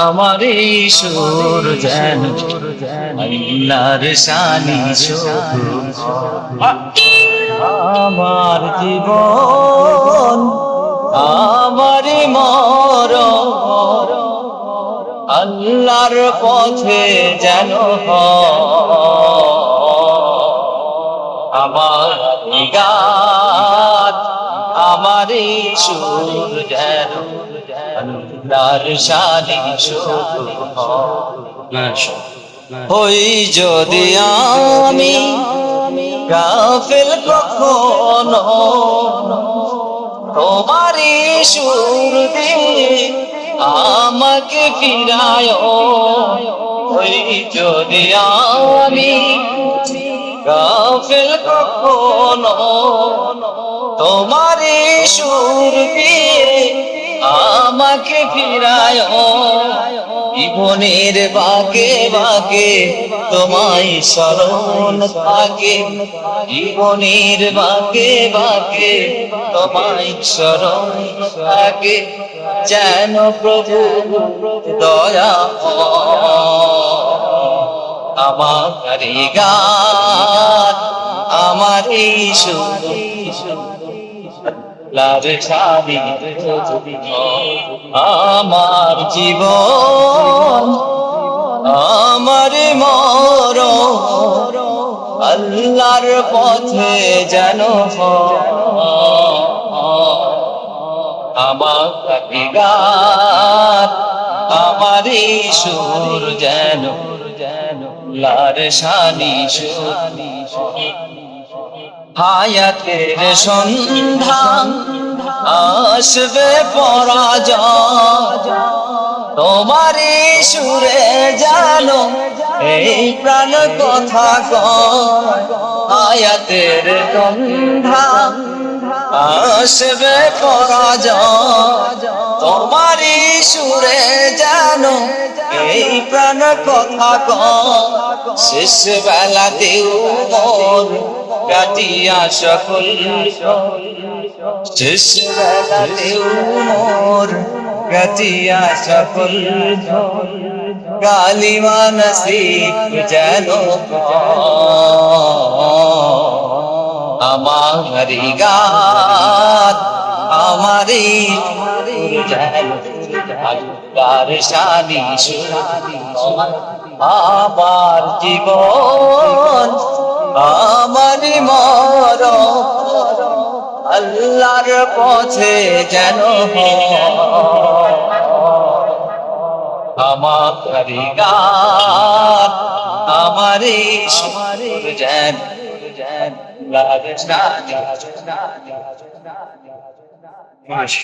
আমার সুর যেন আল্লাহর শানি আমার জীবন আমার মর আল্লাহর পথে যেন। আমার গাত আমার সুর যেন শানি শুধু হই যদি আমি গাফেল কখনো তোমারই সুর দিয়ে আমাকে ফিরায় ওই যদি আমি গাফেল কখনো তোমারই সুর দিয়ে আমাকে ফিরায় জীবনের বাকে বাকে তোমায় স্মরণ থাকে। জীবনের বাকে বাকে তোমায় স্মরণ থাকে। যেন প্রভু দয়া আমার গান আমার এই লার ছাড়ি আমার জীবন, আমার মর আল্লাহর পথে যেন আমার আমার সুর যেন, লার শানি শানি হায়াতের সন্ধান, আসবে পরাজয়। তোমারই সুরে জানো, এই প্রাণ কথা কয়। হায়াতের সন্ধান, আসবে পরাজয়। তোমারই সুরে জানো, এই প্রাণ কথা শেষ বেলাতেও মোর কাটিয়া সকল শেষ মোর কাটিয়া সকল কালিমা নসিব যেন আমার গাত আমারি আমার জীবন আমার মর আল্লাহর পথে যেন। আমার গান আমার যেন লাগে